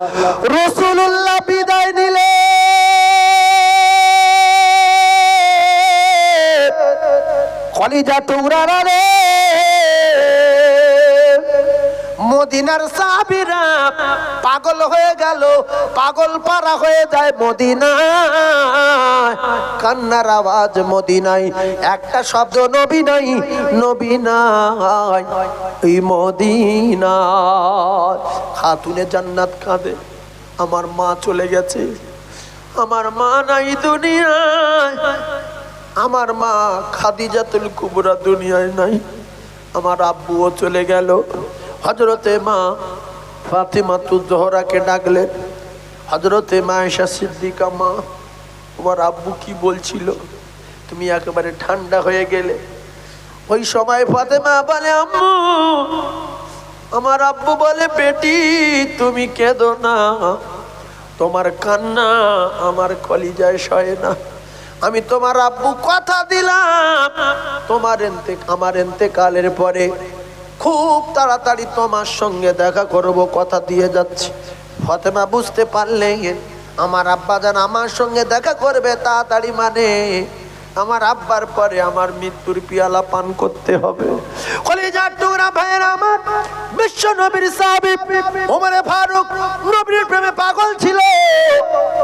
রসুল্লাহ বিদায় নিলে। কলিজা টুকরা রে মদিনার সাবিরা পাগল হয়ে গেল, পাগল পারা হয়ে যায় মদিনা কান্নার আওয়াজ মদিনায়, একটা শব্দ নবী নাই নবী নাই। এই মদিনা খাতুনে জান্নাত কাঁদে, আমার মা চলে গেছে, আমার মা নাই দুনিয়ায়। আমার মা খাদিজাতুল কুবরা দুনিয়ায় নাই, আমার আব্বুও চলে গেল। হজরতে মা ফাতিমা তু জহরাকে ডাকলেন। হজরতে মা এসা সিদ্দিকা মা, তোমার আব্বু কি বলছিল? তুমি একেবারে ঠান্ডা হয়ে গেলে। ওই সময় ফাতেমা বলে, আম্মু, আমার আব্বু বলে, বেটি, তুমি কেঁদো না। তোমার কান্না আমার কলিজায় সয় না। আমি তোমার আব্বু কথা দিলাম। তোমার এনতে, আমার এন্তেকালের পরে খুব তাড়াতাড়ি তোমার সঙ্গে দেখা করব, কথা দিয়ে যাচ্ছি। ফতেমা বুঝতে পারলেন আমার আব্বা যেন আমার সঙ্গে দেখা করবে তাড়াতাড়ি মানে আমার আব্বার পরে আমার মৃত্যুর পিয়ালা পান করতে হবে। ভাইয়ের আমার, বিশ্ব নবীর ওমরে ফারুক প্রেমে পাগল ছিল।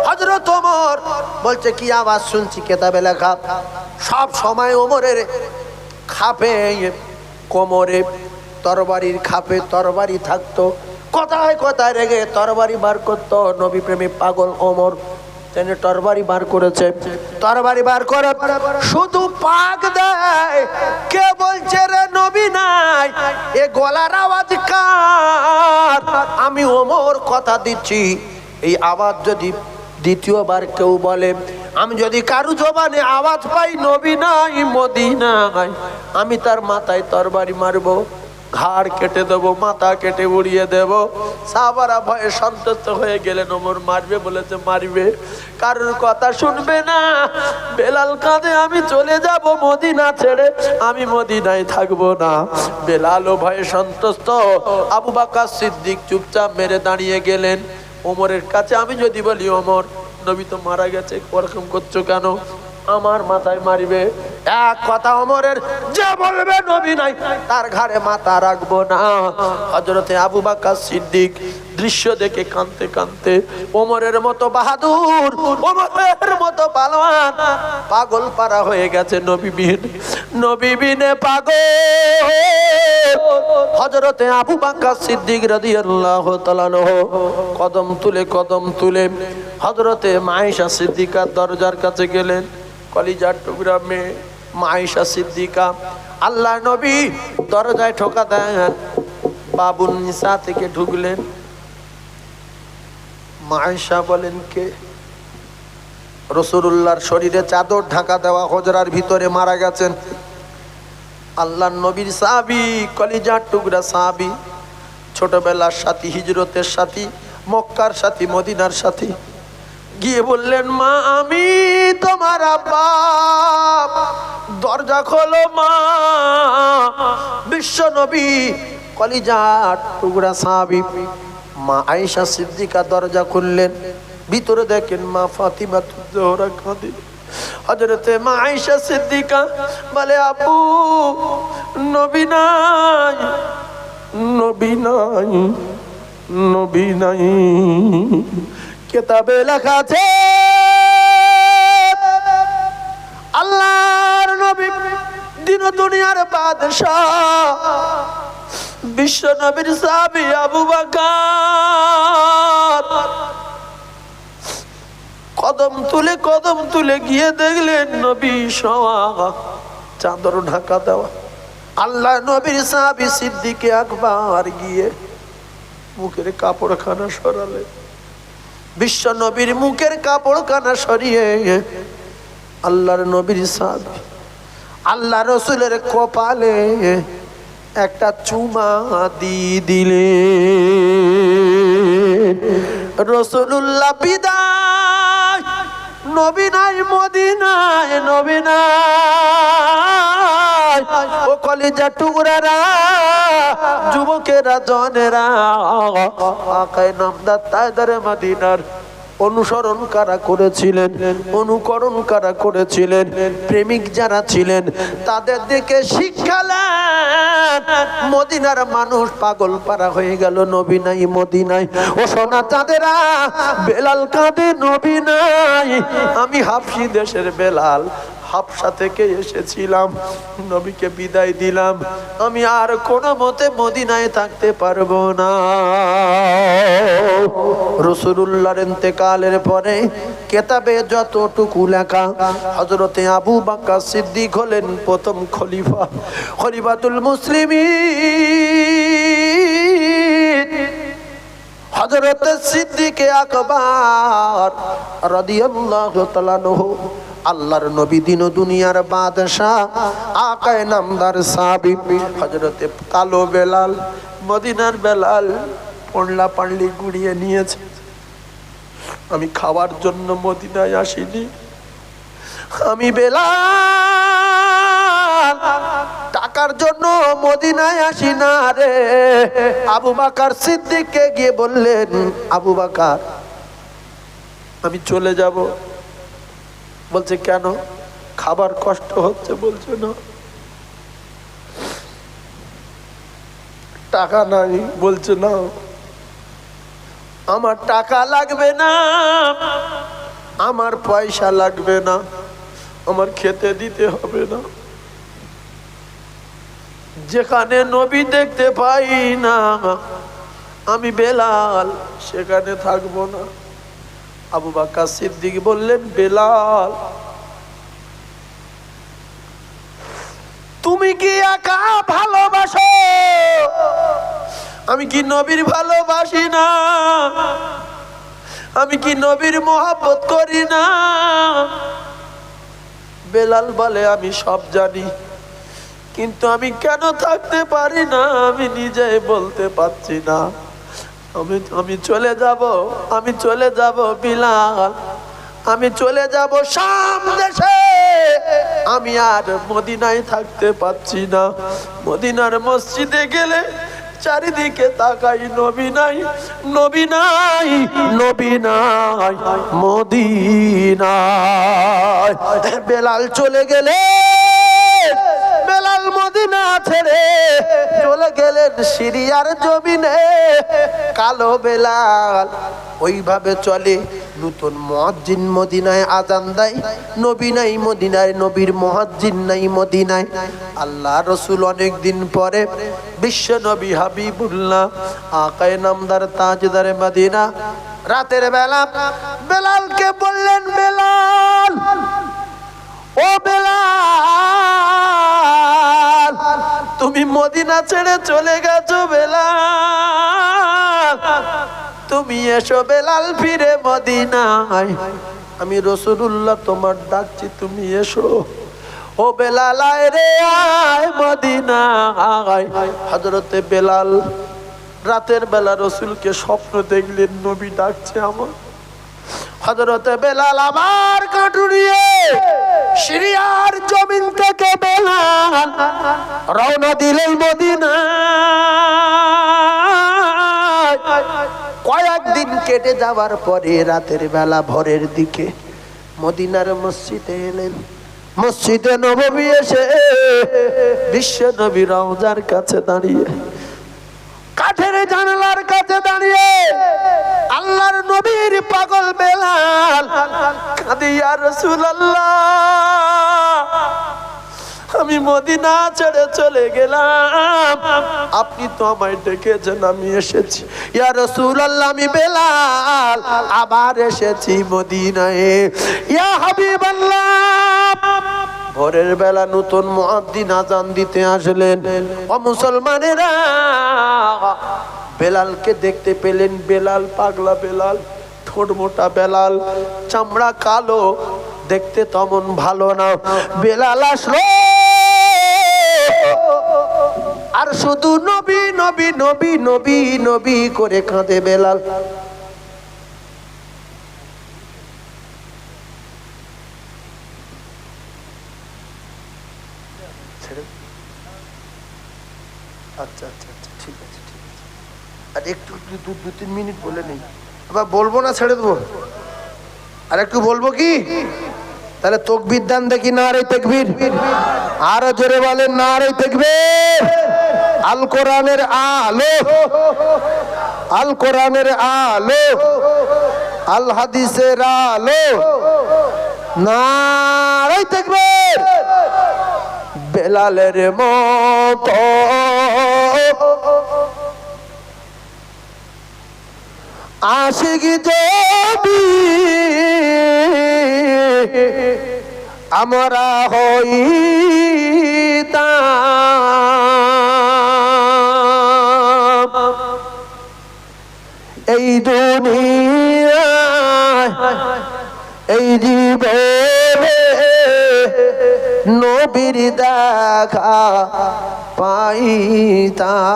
হযরত ওমর বলছে শুনছি ওমরের খাপে কোমরে তরবারির খাপে তরবারি থাকতো। কথায় কথায় রেগে তরবারি বার করতো নবী প্রেমী পাগল ওমর। তিনি তরবারি বার করেছে। তরবারি বার করে শুধু পাক দেয়। কে বলছে রে নবী নাই? এ গলার আওয়াজ কার? আমি ওমর কথা দিচ্ছি। এই আওয়াজ যদি দ্বিতীয়বার কেউ বলে, আমি যদি কারু জবানে আওয়াজ পাই, নবী নাই, মদি নাই, আমি তার মাথায় তরবারি মারবো। ঘাড় কেটে দেবো, মাথা কেটে উড়িয়ে দেব। সাবারা ভয়ে সন্তুষ্ট হয়ে গেলেন ওমর মারবে, বলেছে, মারবে? কারোর কথা শুনবে না? বেলাল কাঁধে আমি চলে যাব মদিনা ছেড়ে। আমি মদিনায় থাকব না। বেলালও ভয়ে সন্তুষ্ট আবু বাক্কার সিদ্দিক চুপচাপ মেরে দাঁড়িয়ে গেলেন। ওমরের কাছে, আমি যদি বলি, ওমর, নবী তো মারা গেছে, ওরকম করছ কেন? আমার মাথায় মারিবে। এক কথা অমরের যে বলবে নবী নাই, তার ঘাড়ে মাথা রাখব না। হজরতে আবু বাকা সিদ্দিক দৃশ্য দেখে কানতে কানতে ওমরের মতো বাহাদুর, ওমরের মতো পালোয়ান পাগল পারা হয়ে গেছে নবী বিন নবী বিনে পাগল। হজরতে আবু বাক্কার সিদ্দিক রাদিয়াল্লাহু তাআলা কদম তুলে কদম তুলে হজরতে মায়েশা সিদ্দিকার দরজার কাছে গেলেন, কলিজার টুকরা মেয়ে মায়েশা সিদ্দিকা আল্লাহ নবী দরজায় ঠোকা দেন বাবুল নিসা থেকে ঢুকলেন। মায়েশা বলেন, কে? রসুল্লাহর শরীরে চাদর ঢাকা দেওয়া হজরার ভিতরে মারা গেছেন। আল্লাহ নবীর সাহাবি, কলিজার টুকরা সাহাবি, ছোটবেলার সাথী, হিজরতের সাথী, মক্কার সাথী, মদিনার সাথী। গিয়ে বললেন, মা, আমি তোমার আব্বা। দরজা খোলো, মা। বিশ্ব নবী, কলিজার টুকরা সাহাবি, মা আয়েশা সিদ্দিকা দরজা খুললেন। ভিতরে দেখেন মা ফাতিমা জোহরা কাঁদে হজরতে মা আয়েশা সিদ্দিকা বলে, আব্বু, নবী নাই নবী নাই নবী নাই। কেতাবে লেখা আছে, আল্লাহর নবী দিন দুনিয়ার বাদশাহ, বিশ্ব নবীর সাহাবী আবু বকর। কদম তুলে কদম তুলে গিয়ে দেখলেন নবী শোয়া চাদর ঢাকা দেওয়া। আল্লাহ নবীর সাহাবী সিদ্দিকে আকবার গিয়ে মুখের কাপড়খানা সরালেন। বিশ্ব নবীর মুখের কাপড় কানা সরিয়ে আল্লাহর নবীর সাহাবী আল্লাহ রসুলের কপালে একটা চুমা দিয়ে দিলে। রসুল্লাহ বিদায়, নবী নাই, মদিনায়, নবী ও টুকরারা, যুবকেরা, জনেরা নামদার তাইদারে মদিনার অনুসরণ কারা করেছিলেন? অনুকরণ কারা করেছিলেন? প্রেমিক যারা ছিলেন, তাদের দিকে শিক্ষা মদিনার মানুষ পাগল পারা হয়ে গেল নবী নাই। ও সোনা চাঁদেরা, বেলাল কাঁদে, নবী নাই। আমি হাফসি দেশের বেলাল হাফসা থেকে এসেছিলাম, নবীকে বিদায় দিলাম। আমি আর কোনো মতে মদিনায় থাকতে পারব না। রসুল্লাহর ইন্তেকালের পরে কেতাবে যতটুকু লেখা হজরতে আবু বাক্কা সিদ্দিক হলেন প্রথম খলিফা, খলিফাতুল মুসলিমিন। হজরত সিদ্দিকে আকবর রাদিয়াল্লাহু তাআলা নহু আল্লাহর নবী দিন দুনিয়ার বাদশাহ, আকায় নামদার সাহাবী হজরতে কালো বেলাল, মদিনার বেলাল পড়লা পাড়লি গুড়িয়ে নিয়েছে। আমি খাওয়ার জন্য মদিনায় আসিনি। আমি বেলাল, টাকার জন্য মদিনায় আসি না রে। আবু বাকার সিদ্দিককে গিয়ে বললেন, আবু বাকার, আমি চলে যাব। বলছে, কেন? খাবার কষ্ট হচ্ছে, বলছে, না। টাকা নাই, বলছে, না। আমার টাকা লাগবে না, আমার পয়সা লাগবে না, আমার খেতে দিতে হবে না। যেখানে নবী দেখতে পাই না, আমি বেলাল, সেখানে থাকব না। আবু বাক্কা সিদ্দিক বললেন, বেলাল, তুমি কি একা ভালোবাসো? আমি কি নবীর ভালোবাসি না? আমি কি নবীর মোহাব্বত করি না? বেলাল বলে, আমি সব জানি, কিন্তু আমি কেন থাকতে পারি না? আমি নিজেই বলতে পারছি না। আমি আমি চলে যাব, আমি চলে যাব বিলাল। আমি চলে যাব শাম দেশে। আমি আর মদিনায় থাকতে পারছি না। মদিনার মসজিদে গেলে চারিদিকে তাকাই নবী নাই নবী নাই নবী নাই, মদিনায়। বেলাল চলে গেলে মদিনা ছেড়ে চলে গেলেন সিরিয়ার জমিনে। কালো বেলাল ওইভাবে চলে। নতুন মহাজিন মদিনায় আজান দেয়। নবী নাই মদিনায়, নবীর মহাজিন নাই মদিনায়। আল্লাহ রসুল অনেক দিন পরে বিশ্ব নবী হাবিবুল্লাহ, আকায় নামদার তাজদারে মদিনা। রাতের বেলা বেলালকে বললেন, বেলাল, ও বেলাল তুমি মদিনা ছেড়ে চলে গেছো বেলা তুমি এসো বেলাল ফিরে মদিনায়। আমি রসুল্লাহ তোমার ডাকছি, তুমি এসো। ও বেলাল রে, আয় মদিনা আয় বেলাল, রাতের বেলা রসুলকে স্বপ্ন দেখলেন, নবী ডাকছে আমার। হজরতে বেলাল আবার কাটুরিয়ে সিরিয়ার জমিন থেকে বেলাল রওনা দিলেন মদিনা কয়েকদিন কেটে যাওয়ার পরে রাতের বেলা ভোরের দিকে মদিনার মসজিদে এলেন। মসজিদে নবী এসে বিশ্ব নবী রওজার কাছে দাঁড়িয়ে, কাঠের জানালার কাছে দাঁড়িয়ে আল্লাহর নবীর পাগল বেলাল কাঁদিয়া রসুল্লাহ আমি মদিনা ছেড়ে চলে গেলাম। আপনি তো আমায় ডেকেছেন, আমি এসেছি। ইয়া রসুল্লাহ আমি বেলাল, আবার এসেছি মদিনায়। ইয়া হাবিবাল্লাহ। ভোরের বেলা নতুন মুয়াদ্দিন আজান দিতে আসলেন। ও মুসলমানেরা বেলালকে দেখতে পেলেন বেলাল, পাগলা বেলাল ঠোঁট মোটা বেলাল, চামড়া কালো, দেখতে তেমন ভালো না। বেলাল আসলো। আর শুধু নবী নবী নবী নবী নবী করে কাঁদে বেলাল ছেড়ে দে। আচ্ছা আচ্ছা আচ্ছা ঠিক আছে ঠিক আছে আর একটু দু- দু দু তিন মিনিট বলে নেই। আবার বলব না ছেড়ে দেবো? আর একটু বলব কি? তাহলে তকবির দান দেখি, না রে তকবির। আরও জোরে বলেন, না রে তকবির। আল কোরআনের আলো, আল কোরআনের আলো, আল হাদিসের আলো। নারাই তকবির। বেলালের মতো আশিক যদি আমরা হইতাম। এই দুনিয়ায় এই জীবনে নবীর দেখা পাইতাম।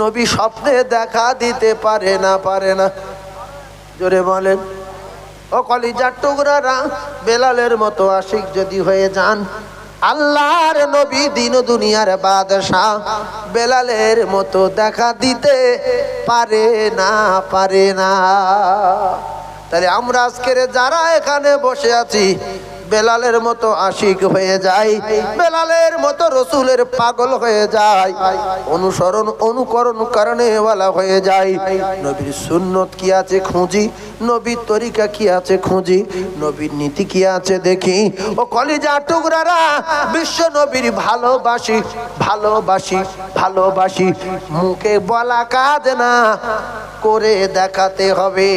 নবী স্বপ্নে দেখা দিতে পারে না পারে না। জোরে বলেন, ও কলিজার টুকরারা, বেলালের মতো আশিক যদি হয়ে যান, আল্লাহর নবী দিন দুনিয়ার বাদশাহ, বেলালের মতো দেখা দিতে পারে না পারে না। তাহলে আমরা আজকের যারা এখানে বসে আছি বেলালের মতো আশিক হয়ে যায়, বেলালের মতো রসুলের পাগল হয়ে যায়, অনুসরণ, অনুকরণ কারণে ওয়ালা হয়ে যায়। নবীর সুন্নত কি আছে খুঁজি, নবীর তরিকা কি আছে খুঁজি, নবীর নীতি কি আছে দেখি। ও কলিজা টুকরারা, বিশ্ব নবীর ভালোবাসি ভালোবাসি ভালোবাসি। মুখে বলা কাজ না, করে দেখাতে হবে।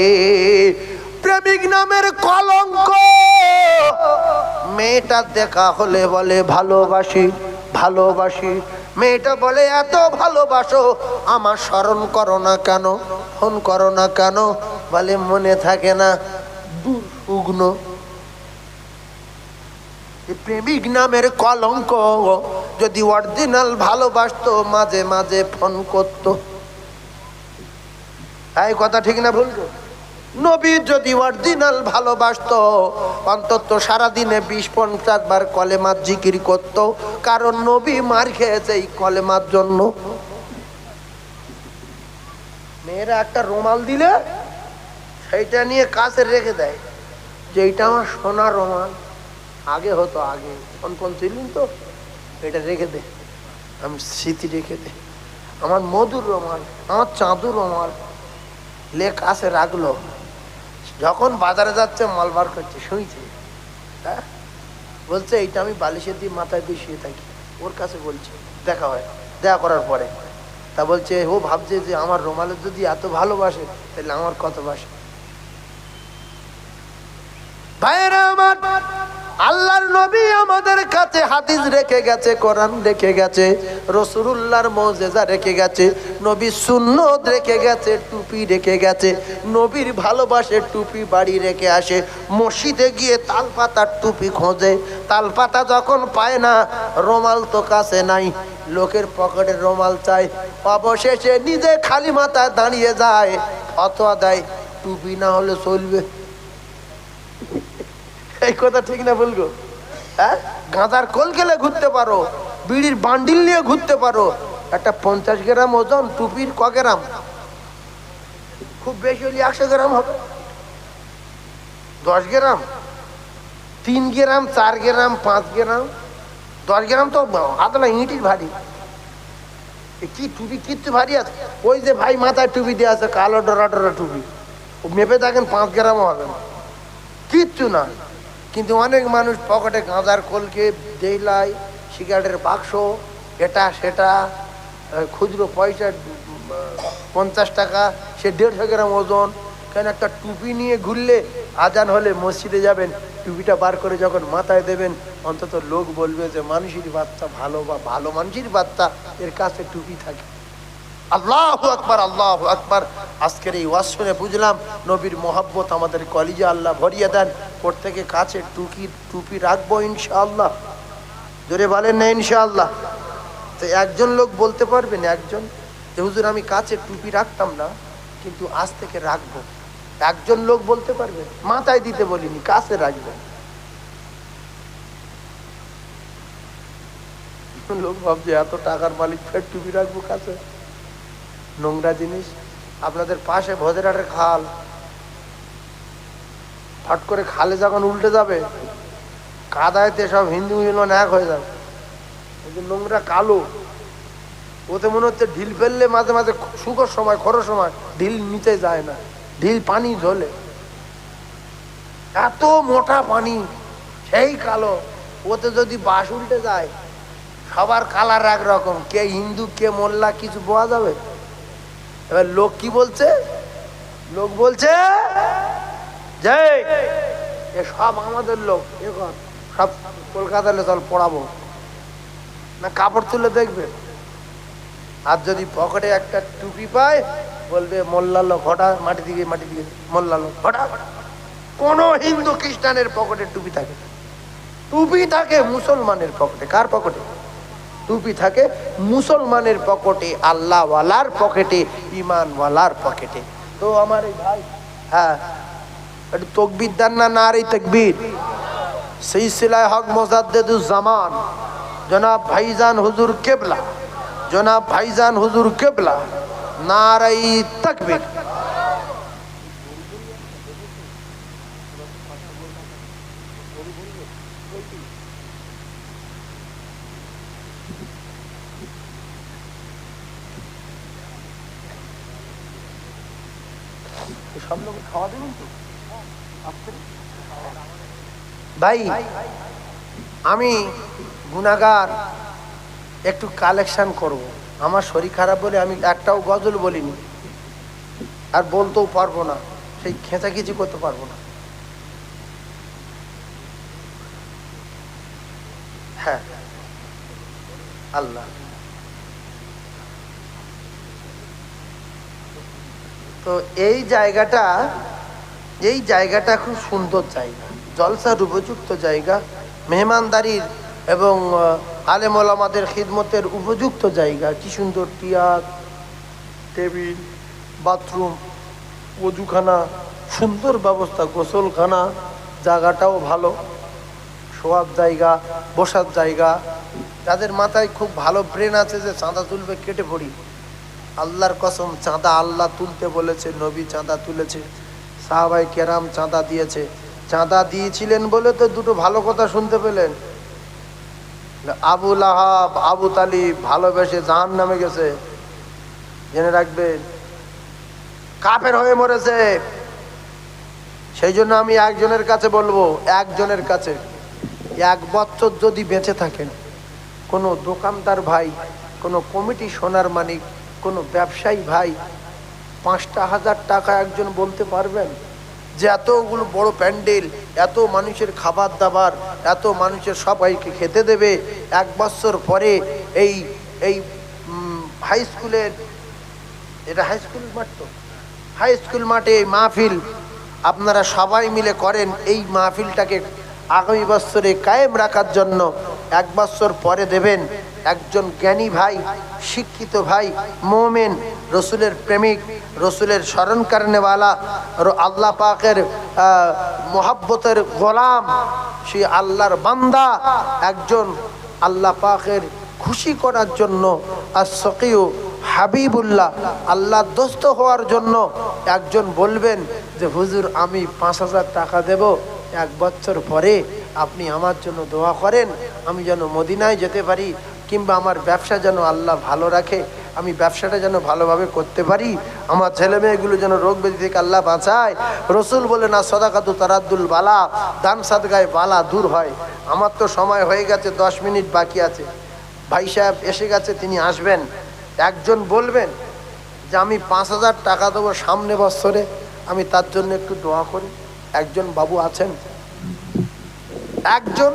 প্রেমিক নামের কলঙ্ক। মেয়েটা দেখা হলে বলে, ভালোবাসি ভালোবাসি। মেয়েটা বলে, এত ভালোবাসো, আমার স্মরণ করো না কেন, ফোন করো না কেন? বলে, মনে থাকে না, উগ্ন। প্রেমিক নামের কলঙ্ক, যদি অরিজিনাল ভালোবাসতো, মাঝে মাঝে ফোন করতো। এই কথা ঠিক না ভুল নবী যদি অরিজিনাল ভালোবাসতো, অন্তত সারাদিনে বিশ পঞ্চাশ বার কলেমার জিকির করতো, কারণ নবী মার খেয়েছে এই কলেমার জন্য। মেয়েরা একটা রুমাল দিলে, সেইটা নিয়ে কাছে রেখে দেয়, যে এইটা আমার সোনার রুমাল। আগে হতো, আগে। কোন কোন ছিলেন তো? এটা রেখে দে। আমি স্মৃতি রেখে দে। আমার মধুর রুমাল, আমার চাঁদুর রুমাল। লে কাছে রাখল। যখন বাজারে যাচ্ছে, মাল বার করছে, শুনছে। হ্যাঁ? বলছে, এইটা আমি বালিশের দিয়ে মাথায় শুয়ে থাকি। ওর কাছে বলছে, দেখা হয়, দেখা করার পরে। তা বলছে, ও ভাবছে যে আমার রোমালের যদি এত ভালোবাসে, তাহলে আমার কত বাসে? নবী আমাদের কাছে হাদিস রেখে গেছে রেখে গেছে মৌজেজা রেখে গেছে রেখে গেছে, টুপি রেখে গেছে, নবীর ভালোবাসে টুপি বাড়ি রেখে আসে, মসজিদে গিয়ে তালপাতার টুপি খোঁজে, তালপাতা যখন পায় না, রোমাল তো কাছে নাই, লোকের পকেটে রোমাল চাই অবশেষে নিজে খালি মাথায় দাঁড়িয়ে যায়, অথবা দেয়, টুপি না হলে চলবে। এই কথা ঠিক না বলব হ্যাঁ? গাঁদার কোল গেলে ঘুরতে পারো, বিড়ির বান্ডিল নিয়ে ঘুরতে পারো। একটা পঞ্চাশ গ্রাম ওজন, টুপির ক গ্রাম? খুব বেশি হলে একশো গ্রাম হবে। দশ গ্রাম? তিন গ্রাম, চার গ্রাম, পাঁচ গ্রাম? দশ গ্রাম তো আদলা ইঁটির ভারী। কি টুপি কিচ্ছু ভারী আছে? ওই যে ভাই মাথায় টুপি দিয়ে আছে, কালো ডরা ডরা টুপি। ও মেপে দেখেন পাঁচ গ্রামও হবে না। কিচ্ছু না। কিন্তু অনেক মানুষ পকেটে গাঁজার কলকে দেইলাই, সিগারেটের বাক্স, এটা, সেটা খুচরো পয়সা পঞ্চাশ টাকা, সে দেড়শো গ্রাম ওজন। কেন একটা টুপি নিয়ে ঘুরলে আজান হলে মসজিদে যাবেন, টুপিটা বার করে যখন মাথায় দেবেন, অন্তত লোক বলবে যে, মানুষের বার্তা ভালো বা ভালো মানুষের বার্তা এর কাছে টুপি থাকে। আল্লাহ আকবার আল্লাহ আকবার। আজকের এই ওয়াজ শুনে বুঝলাম, নবীর মোহাব্বত আমাদের কলিজা আল্লাহ ভরিয়ে দেন। প্রত্যেকে কাছে টুকি, টুপি রাখব ইনশাআল্লাহ। জোরে বলেন না ইনশাআল্লাহ। তো একজন লোক বলতে পারবেন একজন, যে হুজুর আমি কাছে টুপি রাখতাম না, কিন্তু আজ থেকে রাখব। একজন লোক বলতে পারবে, মাথায় দিতে বলিনি, কাছে রাখবেন লোক ভাবছে, এত টাকার মালিক, ফের টুপি রাখব কাছে? নোংরা জিনিস। আপনাদের পাশে ভোজেরাটের খাল ফট করে খালে যখন উল্টে যাবে, কাদায়তে সব হিন্দু মুসলমান এক হয়ে যাবে। নোংরা কালো, ওতে মনে হচ্ছে ঢিল ফেললে মাঝে মাঝে শুকোর সময়, খরোর সময় ঢিল নিচে যায় না, ঢিল পানি ঝোলে। এত মোটা পানি, সেই কালো, ওতে যদি বাস উল্টে যায়, সবার কালার একরকম, কে হিন্দু, কে মোল্লা, কিছু বোঝা যাবে? এবার লোক কি বলছে? লোক বলছে এ সব আমাদের লোক এ কর, সব কলকাতালে চল পড়াবো। না কাপড় তুলে দেখবে। আর যদি পকেটে একটা টুপি পায় বলবে মোল্লা হঠাৎ মাটি দিকে মাটি দিকে মোল্লা লোক হঠাৎ। কোন হিন্দু খ্রিস্টানের পকেটে টুপি থাকে। টুপি থাকে মুসলমানের পকেটে। কার পকেটে? টুপি থাকে মুসলমানের পকেটে আল্লাহওয়ালার পকেটে ইমানওয়ালার পকেটে। তো আমার এই ভাই হ্যাঁ একটু তকবির দেন না নারী তকবির? সেই সিলায় হক মোজাদ্দেদুজ্জামান জনাব ভাইজান হুজুর কেবলা। জনাব ভাইজান হুজুর কেবলা। নারাই তকবির সব লোক খাওয়া দেবেন তো ভাই, আমি গুনাগার একটু কালেকশন করব। আমার শরীর খারাপ বলে আমি একটাও গজল বলিনি। আর বলতেও পারব না, সেই খেঁচা খেঁচাখিচি করতে পারব না। হ্যাঁ আল্লাহ। তো এই জায়গাটা এই জায়গাটা খুব সুন্দর জায়গা। জলসার উপযুক্ত জায়গা, মেহমানদারির এবং আলেমল আমাদের খিদমতের উপযুক্ত জায়গা। কি সুন্দর টিয়ার, টেবিল, বাথরুম, অজুখানা, সুন্দর ব্যবস্থা, গোসলখানা, জায়গাটাও ভালো, শোয়ার জায়গা, বসার জায়গা। তাদের মাথায় খুব ভালো ব্রেন আছে যে চাঁদা তুলবে, কেটে পড়ি। আল্লাহর কসম, চাঁদা আল্লাহ তুলতে বলেছে, নবী চাঁদা তুলেছে সাহাবাই কেরাম চাঁদা দিয়েছে। চাঁদা দিয়েছিলেন বলে তো দুটো ভালো কথা শুনতে পেলেন। আবু লাহাব, আবু তালিব ভালোবেসে জাহান নামে গেছে। জেনে রাখবেন কাপের হয়ে মরেছে। সেই জন্য আমি একজনের কাছে বলব, একজনের কাছে এক বছর যদি বেঁচে থাকেন, কোনো দোকানদার ভাই, কোনো কমিটি সোনার মালিক, কোনো ব্যবসায়ী ভাই, পাঁচটা হাজার টাকা একজন বলতে পারবেন? যে এতগুলো বড় প্যান্ডেল, এত মানুষের খাবার দাবার এত মানুষের সবাইকে খেতে দেবে, এক বছর পরে এই এই হাই স্কুলের এটা হাই স্কুল মাঠ তো? হাই স্কুল মাঠে এই মাহফিল, আপনারা সবাই মিলে করেন এই মাহফিলটাকে আগামী বছরে কায়েম রাখার জন্য। এক বছর পরে দেবেন। একজন জ্ঞানী ভাই, শিক্ষিত ভাই, মোমেন, রসুলের প্রেমিক, রসুলের স্মরণ কারণেওয়ালা আল্লাহ পাকের মোহাব্বতের গোলাম। সে আল্লাহর বান্দা, একজন আল্লাহ পাকের খুশি করার জন্য, আর সকিও হাবিবুল্লাহ, আল্লাহ দোস্ত হওয়ার জন্য একজন বলবেন যে, হুজুর, আমি পাঁচ হাজার টাকা দেব। এক বছর পরে আপনি আমার জন্য দোয়া করেন, আমি যেন মদিনায় যেতে পারি, কিংবা আমার ব্যবসা যেন আল্লাহ ভালো রাখে, আমি ব্যবসাটা যেন ভালোভাবে করতে পারি, আমার ছেলে মেয়েগুলো যেন রোগ ব্যাধি থেকে আল্লাহ বাঁচায়। রসুল বলে না সদাকাতু তারাদ্দুল বালা, দান সাদগায় বালা দূর হয়। আমার তো সময় হয়ে গেছে, দশ মিনিট বাকি আছে। ভাই সাহেব এসে গেছে, তিনি আসবেন। একজন বলবেন যে, আমি পাঁচ হাজার টাকা দেবো সামনে বছরে, আমি তার জন্য একটু দোয়া করি। একজন বাবু আছেন একজন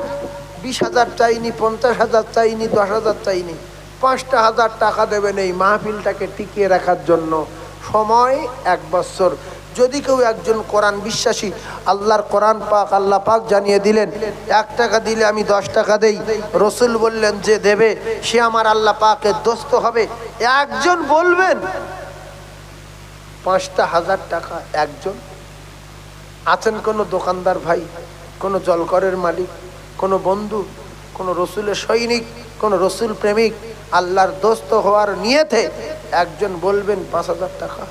বিশ হাজার চাইনি, পঞ্চাশ হাজার চাইনি, দশ হাজার চাইনি, পাঁচটা হাজার টাকা দেবেন এই মাহফিলটাকে টিকিয়ে রাখার জন্য। সময় এক বছর। যদি কেউ একজন কোরআন বিশ্বাসী, আল্লাহর কোরআন পাক আল্লাহ পাক জানিয়ে দিলেন, এক টাকা দিলে আমি দশ টাকা দেই। রসুল বললেন, যে দেবে, সে আমার আল্লাহ পাকের দোস্ত হবে। একজন বলবেন, পাঁচটা হাজার টাকা একজন? আছেন কোনো দোকানদার ভাই? কোনো জলকরের মালিক, কোনো বন্ধু, কোনো রসুলের সৈনিক, কোনো রসুল প্রেমিক, আল্লাহর দোস্ত হওয়ার নিয়েতে একজন বলবেন পাঁচ হাজার টাকা।